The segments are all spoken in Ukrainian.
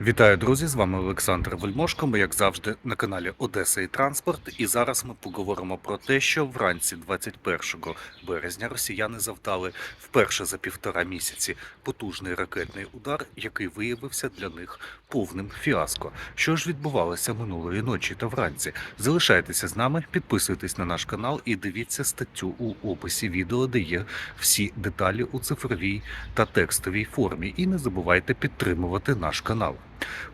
Вітаю, друзі! З вами Олександр Вельмошко. Ми, як завжди, на каналі Одеса і Транспорт. І зараз ми поговоримо про те, що вранці 21 березня росіяни завдали вперше за півтора місяці потужний ракетний удар, який виявився для них повним фіаско. Що ж відбувалося минулої ночі та вранці? Залишайтеся з нами, підписуйтесь на наш канал і дивіться статтю у описі відео, де є всі деталі у цифровій та текстовій формі. І не забувайте підтримувати наш канал.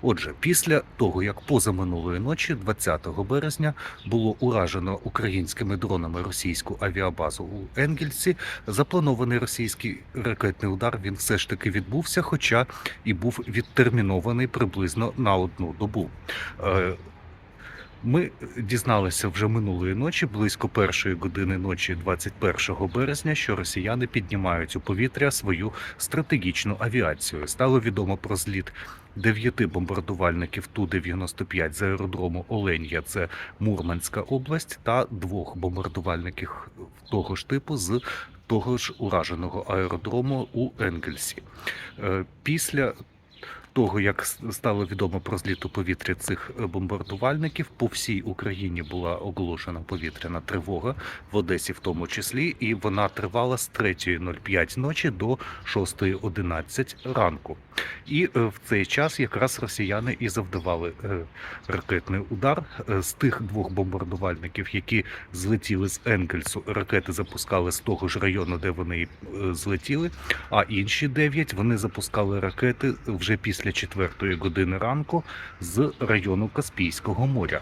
Отже, після того, як позаминулої ночі, 20 березня, було уражено українськими дронами російську авіабазу у Енгельсі, запланований російський ракетний удар він все ж таки відбувся, хоча і був відтермінований приблизно на одну добу. Е, Ми дізналися вже минулої ночі, близько першої години ночі, 21 березня, що росіяни піднімають у повітря свою стратегічну авіацію. Стало відомо про зліт дев'яти бомбардувальників Ту-95 з аеродрому Оленя, це Мурманська область, та двох бомбардувальників того ж типу з того ж ураженого аеродрому у Енгельсі. Е, Після того, як стало відомо про зліт у повітря цих е, бомбардувальників, по всій Україні була оголошена повітряна тривога, в Одесі в тому числі, і вона тривала з 3.05 ночі до 6.11 ранку. І е, в цей час якраз росіяни і завдавали е, ракетний удар з тих двох бомбардувальників, які злетіли з Енгельсу. Ракети запускали з того ж району, де вони злетіли. А інші дев'ять вони запускали ракети вже після четвертої години ранку з району Каспійського моря.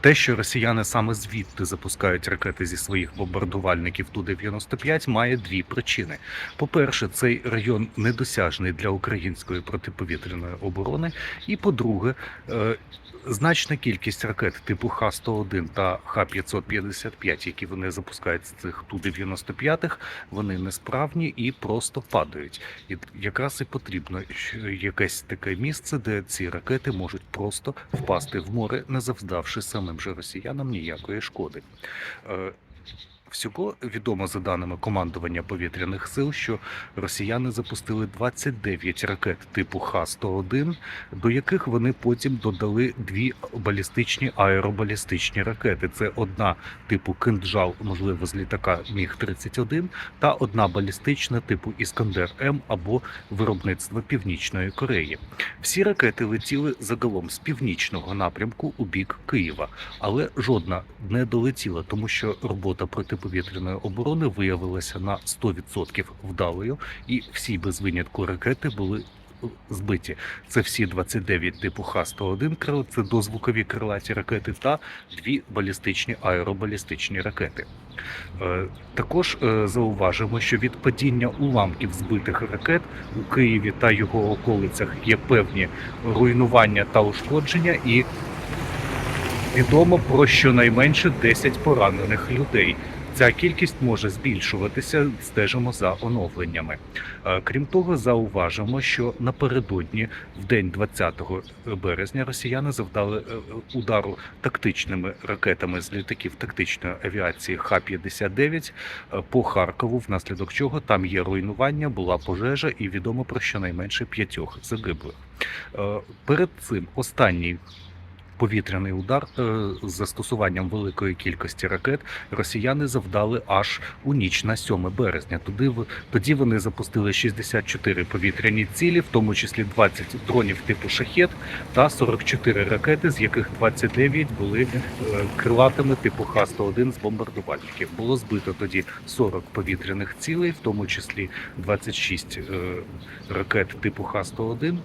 Те, що росіяни саме звідти запускають ракети зі своїх бомбардувальників Ту-95, має дві причини. По-перше, цей район недосяжний для української протиповітряної оборони. І по-друге, е, значна кількість ракет типу Х-101 та Х-555, які вони запускають з цих Ту-95, вони несправні і просто падають. І якраз і потрібно якесь таке місце, де ці ракети можуть просто впасти в море, не завдавши самим же росіянам ніякої шкоди. Всього відомо за даними командування повітряних сил, що росіяни запустили 29 ракет типу Х-101, до яких вони потім додали дві балістичні аеробалістичні ракети. Це одна типу кинджал, можливо, з літака Міг-31, та одна балістична типу Іскандер М або виробництва Північної Кореї. Всі ракети летіли загалом з північного напрямку у бік Києва, але жодна не долетіла, тому що робота протиповітряної оборони виявилася на 100% вдалою, і всі без винятку ракети були е, збиті. Це всі 29 типу Х-101 крил, це дозвукові крилаті ракети та дві балістичні аеробалістичні ракети. Е, Також е, зауважимо, що від падіння уламків збитих ракет у Києві та його околицях є певні руйнування та ушкодження, і відомо про щонайменше 10 поранених людей. Ця кількість може збільшуватися, стежимо за оновленнями. Е, Крім того, зауважимо, що напередодні, в день 20 березня, росіяни завдали е, удару тактичними ракетами з літаків тактичної авіації Х-59 е, по Харкову, внаслідок чого там є руйнування, була пожежа і відомо про щонайменше п'ятьох загиблих. Е, Перед цим останній повітряний удар е, з застосуванням великої кількості ракет росіяни завдали аж у ніч на 7 березня. Туди тоді вони запустили 64 повітряні цілі, в тому числі 20 дронів типу шахет та 44 ракети, з яких 29 були е, крилатими типу Х-101 з бомбардувальників. Було збито тоді 40 повітряних цілей, в тому числі 26 е, ракет типу Х-101,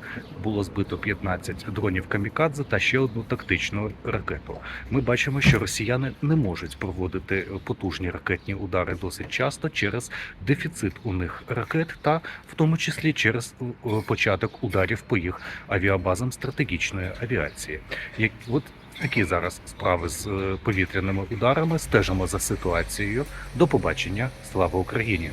було збито 15 дронів камікадзе та ще одну тактичну ракету. Ми бачимо, що росіяни не можуть проводити потужні ракетні удари досить часто через дефіцит у них ракет, та в тому числі через е, початок ударів по їх авіабазам стратегічної авіації. Як от такі зараз справи з е, повітряними ударами стежимо за ситуацією. До побачення, слава Україні!